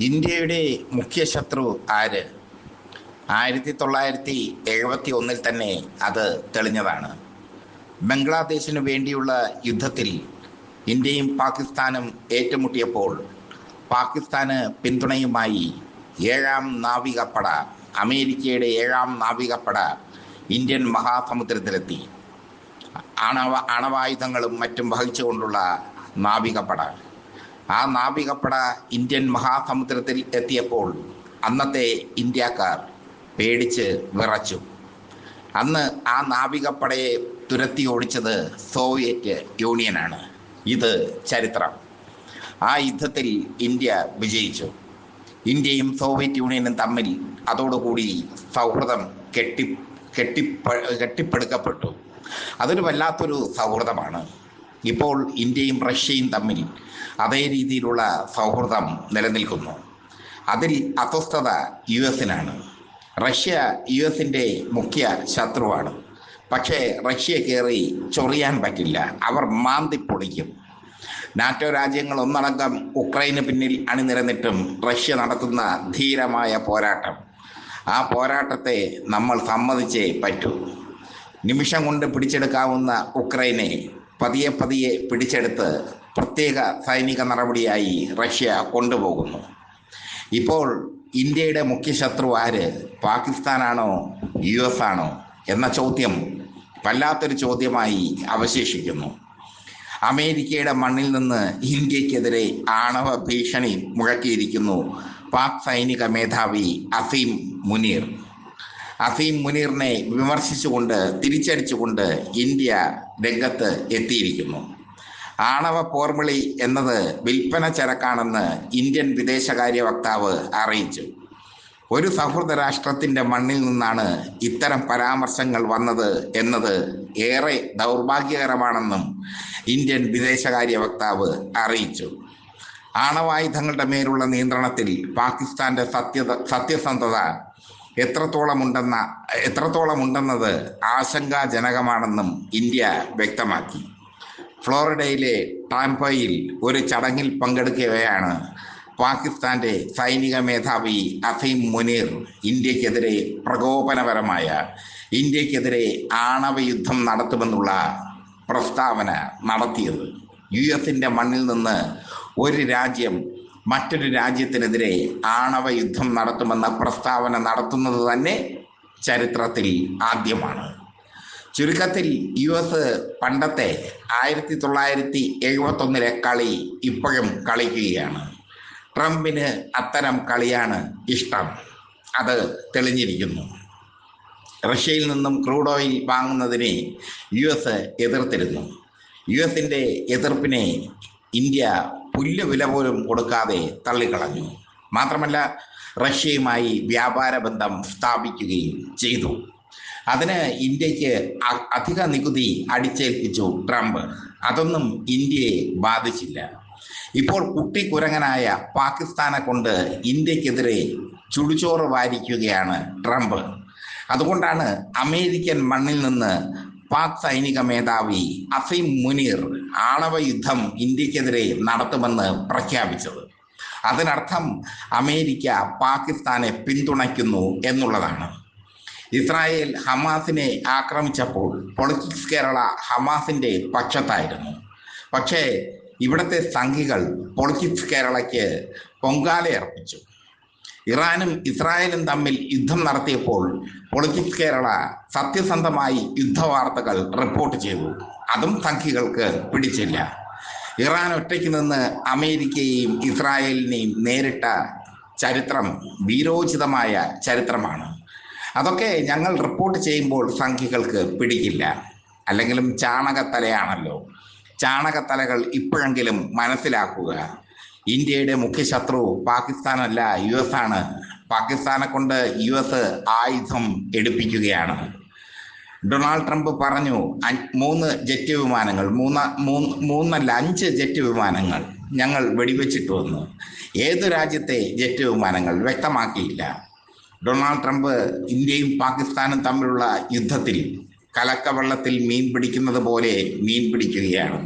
ഇന്ത്യയുടെ മുഖ്യ ശത്രു ആര്? ആയിരത്തി തൊള്ളായിരത്തി എഴുപത്തി ഒന്നിൽ തന്നെ അത് തെളിഞ്ഞതാണ്. ബംഗ്ലാദേശിനു വേണ്ടിയുള്ള യുദ്ധത്തിൽ ഇന്ത്യയും പാകിസ്ഥാനും ഏറ്റുമുട്ടിയപ്പോൾ പാകിസ്ഥാന് പിന്തുണയുമായി ഏഴാം നാവികപ്പട അമേരിക്കയുടെ ഏഴാം നാവികപ്പട ഇന്ത്യൻ മഹാസമുദ്രത്തിലെത്തി. അണവ അണവായുധങ്ങളും മറ്റും വഹിച്ചുകൊണ്ടുള്ള നാവികപ്പട. ആ നാവികപ്പട ഇന്ത്യൻ മഹാസമുദ്രത്തിൽ എത്തിയപ്പോൾ അന്നത്തെ ഇന്ത്യക്കാർ പേടിച്ച് വിറച്ചു. അന്ന് ആ നാവികപ്പടയെ തുരത്തി ഓടിച്ചത് സോവിയറ്റ് യൂണിയനാണ്. ഇത് ചരിത്രം. ആ യുദ്ധത്തിൽ ഇന്ത്യ വിജയിച്ചു. ഇന്ത്യയും സോവിയറ്റ് യൂണിയനും തമ്മിൽ അതോടുകൂടി സൗഹൃദം കെട്ടി കെട്ടിപ്പ കെട്ടിപ്പടുക്കപ്പെട്ടു. അതൊരു വല്ലാത്തൊരു സൗഹൃദമാണ്. ഇപ്പോൾ ഇന്ത്യയും റഷ്യയും തമ്മിൽ അതേ രീതിയിലുള്ള സൗഹൃദം നിലനിൽക്കുന്നു. അതിൽ അസ്വസ്ഥത യു എസിനാണ് റഷ്യ യു എസിന്റെ മുഖ്യ ശത്രുവാണ്. പക്ഷേ റഷ്യ കയറി ചൊറിയാൻ പറ്റില്ല. അവർ മാന്തി പൊളിക്കും നാറ്റോ രാജ്യങ്ങൾ ഒന്നടങ്കം ഉക്രൈന് പിന്നിൽ അണിനിരന്നിട്ടും റഷ്യ നടത്തുന്ന ധീരമായ പോരാട്ടം. ആ പോരാട്ടത്തെ നമ്മൾ സമ്മതിച്ചേ പറ്റൂ. നിമിഷം കൊണ്ട് പിടിച്ചെടുക്കാവുന്ന ഉക്രൈനെ പതിയെ പതിയെ പിടിച്ചെടുത്ത് പ്രത്യേക സൈനിക നടപടിയായി റഷ്യ കൊണ്ടുപോകുന്നു. ഇപ്പോൾ ഇന്ത്യയുടെ മുഖ്യ ശത്രു ആര്? പാകിസ്ഥാനാണോ? യു എസ് ആണോ? എന്ന ചോദ്യം വല്ലാത്തൊരു ചോദ്യമായി അവശേഷിക്കുന്നു. അമേരിക്കയുടെ മണ്ണിൽ നിന്ന് ഇന്ത്യക്കെതിരെ ആണവ ഭീഷണി മുഴക്കിയിരിക്കുന്നു പാക് സൈനിക മേധാവി അസീം മുനീർ. അസീം മുനീറിനെ വിമർശിച്ചുകൊണ്ട് തിരിച്ചടിച്ചുകൊണ്ട് ഇന്ത്യ രംഗത്ത് എത്തിയിരിക്കുന്നു. ആണവ പോർവിളി എന്നത് വിൽപ്പന ചരക്കാണെന്ന് ഇന്ത്യൻ വിദേശകാര്യ വക്താവ് അറിയിച്ചു. ഒരു സൗഹൃദ രാഷ്ട്രത്തിന്റെ മണ്ണിൽ നിന്നാണ് ഇത്തരം പരാമർശങ്ങൾ വന്നത് എന്നത് ഏറെ ദൗർഭാഗ്യകരമാണെന്നും ഇന്ത്യൻ വിദേശകാര്യ വക്താവ് അറിയിച്ചു. ആണവായുധങ്ങളുടെ മേലുള്ള നിയന്ത്രണത്തിൽ പാകിസ്ഥാന്റെ സത്യത സത്യസന്ധത എത്രത്തോളം ഉണ്ടെന്ന എത്രത്തോളം ഉണ്ടെന്നത് ആശങ്കാജനകമാണെന്നും ഇന്ത്യ വ്യക്തമാക്കി. ഫ്ലോറിഡയിലെ ടാംപയിൽ ഒരു ചടങ്ങിൽ പങ്കെടുക്കവെയാണ് പാകിസ്ഥാന്റെ സൈനിക മേധാവി അഫീം മുനീർ ഇന്ത്യക്കെതിരെ പ്രകോപനപരമായ ഇന്ത്യക്കെതിരെ ആണവ യുദ്ധം നടത്തുമെന്നുള്ള പ്രസ്താവന നടത്തിയത്. യു എസിന്റെ മണ്ണിൽ നിന്ന് ഒരു രാജ്യം മറ്റൊരു രാജ്യത്തിനെതിരെ ആണവ യുദ്ധം നടത്തുമെന്ന പ്രസ്താവന നടത്തുന്നത് തന്നെ ചരിത്രത്തിൽ ആദ്യമാണ്. ചുരുക്കത്തിൽ യു എസ് പണ്ടത്തെ ആയിരത്തി തൊള്ളായിരത്തി എഴുപത്തൊന്നിലെ കളി ഇപ്പോഴും കളിക്കുകയാണ്. ട്രംപിന് അത്തരം കളിയാണ് ഇഷ്ടം. അത് തെളിഞ്ഞിരിക്കുന്നു. റഷ്യയിൽ നിന്നും ക്രൂഡ് ഓയിൽ വാങ്ങുന്നതിനെ യു എസ് എതിർത്തിരുന്നു. യു എസിന്റെ എതിർപ്പിനെ ഇന്ത്യ പുല്ല് വില പോലും കൊടുക്കാതെ തള്ളിക്കളഞ്ഞു. മാത്രമല്ല റഷ്യയുമായി വ്യാപാര ബന്ധം സ്ഥാപിക്കുകയും ചെയ്തു. അതിന് ഇന്ത്യയ്ക്ക് അധിക നികുതി അടിച്ചേൽപ്പിച്ചു ട്രംപ്. അതൊന്നും ഇന്ത്യയെ ബാധിച്ചില്ല. ഇപ്പോൾ കുട്ടിക്കുരങ്ങനായ പാകിസ്ഥാനെ കൊണ്ട് ഇന്ത്യക്കെതിരെ ചുടുചോറ് വാരിക്കുകയാണ് ട്രംപ്. അതുകൊണ്ടാണ് അമേരിക്കൻ മണ്ണിൽ നിന്ന് പാക് സൈനിക മേധാവി അസീം മുനീർ ആണവ യുദ്ധം ഇന്ത്യക്കെതിരെ നടത്തുമെന്ന് പ്രഖ്യാപിച്ചത്. അതിനർത്ഥം അമേരിക്ക പാകിസ്ഥാനെ പിന്തുണയ്ക്കുന്നു എന്നുള്ളതാണ്. ഇസ്രായേൽ ഹമാസിനെ ആക്രമിച്ചപ്പോൾ പൊളിറ്റിക്സ് കേരള ഹമാസിന്റെ പക്ഷത്തായിരുന്നു. പക്ഷേ ഇവിടുത്തെ സംഘികൾ പൊളിറ്റിക്സ് കേരളയ്ക്ക് പൊങ്കാലയർപ്പിച്ചു. ഇറാനും ഇസ്രായേലും തമ്മിൽ യുദ്ധം നടത്തിയപ്പോൾ പൊളിറ്റിക്സ് കേരള സത്യസന്ധമായി യുദ്ധവാർത്തകൾ റിപ്പോർട്ട് ചെയ്തു. അതും സംഖ്യകൾക്ക് പിടിച്ചില്ല. ഇറാൻ ഒറ്റയ്ക്ക് നിന്ന് അമേരിക്കയെയും ഇസ്രായേലിനെയും നേരിട്ട ചരിത്രം വീരോചിതമായ ചരിത്രമാണ്. അതൊക്കെ ഞങ്ങൾ റിപ്പോർട്ട് ചെയ്യുമ്പോൾ സംഖ്യകൾക്ക് പിടിക്കില്ല. അല്ലെങ്കിലും ചാണകത്തലയാണല്ലോ. ചാണകത്തലകൾ ഇപ്പോഴെങ്കിലും മനസ്സിലാക്കുക. ഇന്ത്യയുടെ മുഖ്യ ശത്രു പാകിസ്ഥാനല്ല യു എസ് ആണ് പാകിസ്ഥാനെ കൊണ്ട് യു എസ് ആയുധം എടുപ്പിക്കുകയാണ്. ഡൊണാൾഡ് ട്രംപ് പറഞ്ഞു മൂന്ന് ജെറ്റ് വിമാനങ്ങൾ മൂന്ന മൂന്നല്ല അഞ്ച് ജെറ്റ് വിമാനങ്ങൾ ഞങ്ങൾ വെടിവെച്ചിട്ട് വന്നു. ഏത് രാജ്യത്തെ ജെറ്റ് വിമാനങ്ങൾ? വ്യക്തമാക്കിയില്ല. ഡൊണാൾഡ് ട്രംപ് ഇന്ത്യയും പാകിസ്ഥാനും തമ്മിലുള്ള യുദ്ധത്തിൽ കലക്കവെള്ളത്തിൽ മീൻ പിടിക്കുന്നത് പോലെ മീൻ പിടിക്കുകയാണ്.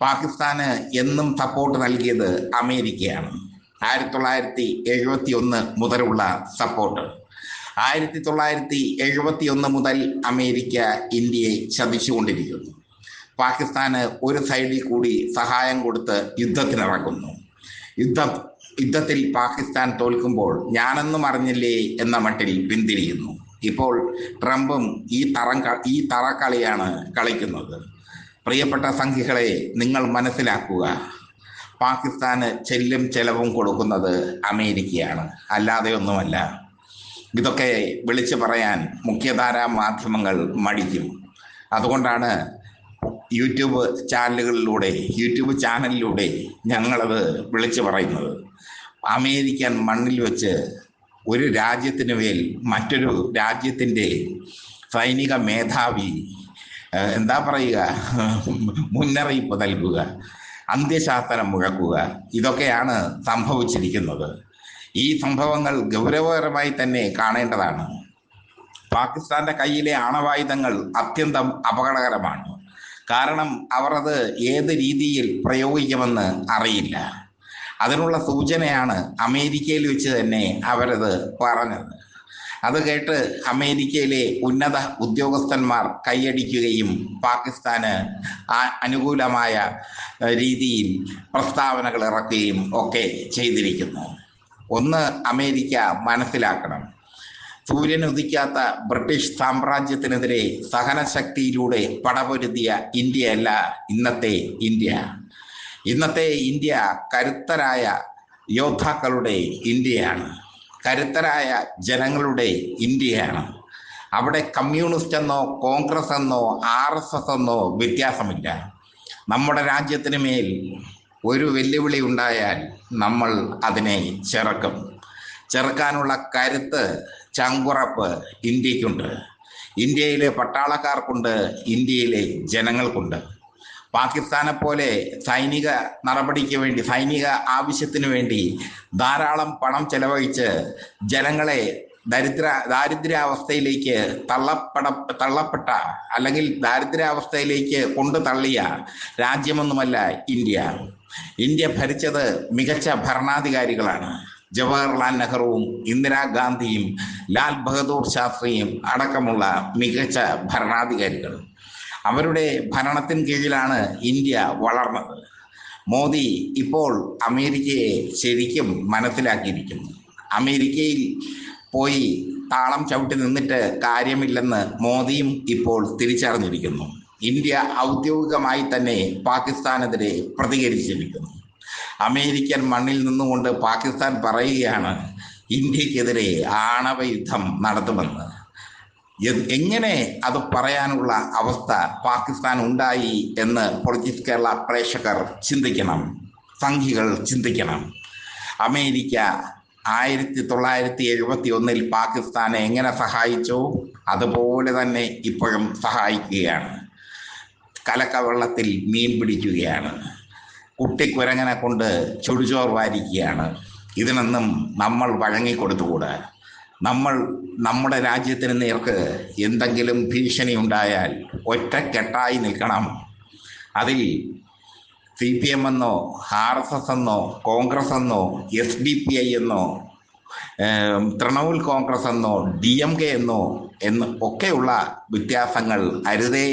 പാകിസ്ഥാന് എന്നും സപ്പോർട്ട് നൽകിയത് അമേരിക്കയാണ്. ആയിരത്തി തൊള്ളായിരത്തി എഴുപത്തി ഒന്ന് മുതലുള്ള സപ്പോർട്ട് ആയിരത്തി തൊള്ളായിരത്തി എഴുപത്തി ഒന്ന് മുതൽ അമേരിക്ക ഇന്ത്യയെ ചതിച്ചുകൊണ്ടിരിക്കുന്നു പാകിസ്ഥാന് ഒരു സൈഡിൽ കൂടി സഹായം കൊടുത്ത് യുദ്ധത്തിനിറങ്ങുന്നു യുദ്ധം യുദ്ധത്തിൽ പാകിസ്ഥാൻ തോൽക്കുമ്പോൾ ഞാനെന്നും അറിഞ്ഞില്ലേ എന്ന മട്ടിൽ പിന്തിരിയുന്നു. ഇപ്പോൾ ട്രംപും ഈ തറം ഈ തറക്കളിയാണ് കളിക്കുന്നത്. പ്രിയപ്പെട്ട സംഖ്യകളെ നിങ്ങൾ മനസ്സിലാക്കുക പാകിസ്ഥാന് ചെല്ലും ചെലവും കൊടുക്കുന്നത് അമേരിക്കയാണ്. അല്ലാതെ ഒന്നുമല്ല. ഇതൊക്കെ വിളിച്ചു പറയാൻ മുഖ്യധാരാ മാധ്യമങ്ങൾ മടിക്കും. അതുകൊണ്ടാണ് യൂട്യൂബ് ചാനലുകളിലൂടെ യൂട്യൂബ് ചാനലിലൂടെ ഞങ്ങളത് വിളിച്ചു പറയുന്നത്. അമേരിക്കൻ മണ്ണിൽ വെച്ച് ഒരു രാജ്യത്തിന് മേൽ മറ്റൊരു രാജ്യത്തിന്റെ സൈനിക മേധാവി എന്താ പറയുക? മുന്നറിയിപ്പ് നൽകുക അന്ത്യശാസനം മുഴക്കുക ഇതൊക്കെയാണ് സംഭവിച്ചിരിക്കുന്നത്. ഈ സംഭവങ്ങൾ ഗൗരവകരമായി തന്നെ കാണേണ്ടതാണ്. പാകിസ്ഥാന്റെ കയ്യിലെ ആണവായുധങ്ങൾ അത്യന്തം അപകടകരമാണ്. കാരണം അവർ അത് ഏത് രീതിയിൽ പ്രയോഗിക്കുമെന്ന് അറിയില്ല. അതിനുള്ള സൂചനയാണ് അമേരിക്കയിൽ വെച്ച് തന്നെ അവരത് പറഞ്ഞത്. അത് കേട്ട് അമേരിക്കയിലെ ഉന്നത ഉദ്യോഗസ്ഥന്മാർ കൈയടിക്കുകയും പാകിസ്ഥാന് അനുകൂലമായ രീതിയിൽ പ്രസ്താവനകൾ ഇറക്കുകയും ഒക്കെ ചെയ്തിരിക്കുന്നു. ഒന്ന് അമേരിക്ക മനസ്സിലാക്കണം. സൂര്യൻ ഉദിക്കാത്ത ബ്രിട്ടീഷ് സാമ്രാജ്യത്തിനെതിരെ സഹനശക്തിയിലൂടെ പടപൊരുതിയ ഇന്ത്യയല്ല ഇന്നത്തെ ഇന്ത്യ. ഇന്നത്തെ ഇന്ത്യ കരുത്തരായ യോദ്ധാക്കളുടെ ഇന്ത്യയാണ്. കരുത്തരായ ജനങ്ങളുടെ ഇന്ത്യയാണ്. അവിടെ കമ്മ്യൂണിസ്റ്റ് എന്നോ കോൺഗ്രസ് എന്നോ ആർ എസ് എസ് എന്നോ വ്യത്യാസമില്ല. നമ്മുടെ രാജ്യത്തിന് മേൽ ഒരു വെല്ലുവിളി ഉണ്ടായാൽ നമ്മൾ അതിനെ ചെറുക്കും. ചെറുക്കാനുള്ള കരുത്ത് ചങ്കുറപ്പ് ഇന്ത്യക്കുണ്ട്. ഇന്ത്യയിലെ പട്ടാളക്കാർക്കുണ്ട് ഇന്ത്യയിലെ ജനങ്ങൾക്കുണ്ട്. പാകിസ്ഥാനെ പോലെ സൈനിക നടപടിക്ക് വേണ്ടി സൈനിക ആവശ്യത്തിന് വേണ്ടി ധാരാളം പണം ചെലവഴിച്ച് ജനങ്ങളെ ദരിദ്ര ദാരിദ്ര്യാവസ്ഥയിലേക്ക് തള്ളപ്പെട തള്ളപ്പെട്ട അല്ലെങ്കിൽ ദാരിദ്ര്യാവസ്ഥയിലേക്ക് കൊണ്ടു തള്ളിയ രാജ്യമൊന്നുമല്ല ഇന്ത്യ. ഇന്ത്യ ഭരിച്ചത് മികച്ച ഭരണാധികാരികളാണ്. ജവഹർലാൽ നെഹ്റുവും ഇന്ദിരാഗാന്ധിയും ലാൽ ബഹദൂർ ശാസ്ത്രിയും അടക്കമുള്ള മികച്ച ഭരണാധികാരികൾ. അവരുടെ ഭരണത്തിന് കീഴിലാണ് ഇന്ത്യ വളർന്നത്. മോദി ഇപ്പോൾ അമേരിക്കയെ ശരിക്കും മനസ്സിലാക്കിയിരിക്കുന്നു. അമേരിക്കയിൽ പോയി താളം ചവിട്ടി നിന്നിട്ട് കാര്യമില്ലെന്ന് മോദിയും ഇപ്പോൾ തിരിച്ചറിഞ്ഞിരിക്കുന്നു. ഇന്ത്യ ഔദ്യോഗികമായി തന്നെ പാകിസ്ഥാനെതിരെ പ്രതികരിച്ചിരിക്കുന്നു. അമേരിക്കൻ മണ്ണിൽ നിന്നുകൊണ്ട് പാകിസ്ഥാൻ പറയുകയാണ് ഇന്ത്യക്കെതിരെ ആണവ യുദ്ധം നടത്തുമെന്ന്. എങ്ങനെ അത് പറയാനുള്ള അവസ്ഥ പാകിസ്ഥാൻ ഉണ്ടായി എന്ന് പൊളിറ്റിക്സ് കേരള പ്രേക്ഷകർ ചിന്തിക്കണം. സംഘികൾ ചിന്തിക്കണം. അമേരിക്ക ആയിരത്തി തൊള്ളായിരത്തി എഴുപത്തി ഒന്നിൽ പാകിസ്ഥാനെ എങ്ങനെ സഹായിച്ചു? അതുപോലെ തന്നെ ഇപ്പോഴും സഹായിക്കുകയാണ്. കലക്കവെള്ളത്തിൽ മീൻ പിടിക്കുകയാണ്. കുട്ടിക്കുരങ്ങനെ കൊണ്ട് ചുടുചോർ വാരിക്കുകയാണ്. ഇതിനൊന്നും നമ്മൾ വഴങ്ങിക്കൊടുത്തുകൂടാ? നമ്മൾ നമ്മുടെ രാജ്യത്തിന് നേർക്ക് എന്തെങ്കിലും ഭീഷണി ഉണ്ടായാൽ ഒറ്റക്കെട്ടായി നിൽക്കണം. അതിൽ സി പി എം എന്നോ ആർ എസ് എസ് എന്നോ കോൺഗ്രസ് എന്നോ എസ് ഡി പി ഐ എന്നോ തൃണമൂൽ കോൺഗ്രസ് എന്നോ ഡി എം കെ എന്നോ എന്ന് ഒക്കെയുള്ള വ്യത്യാസങ്ങൾ അരുതേ.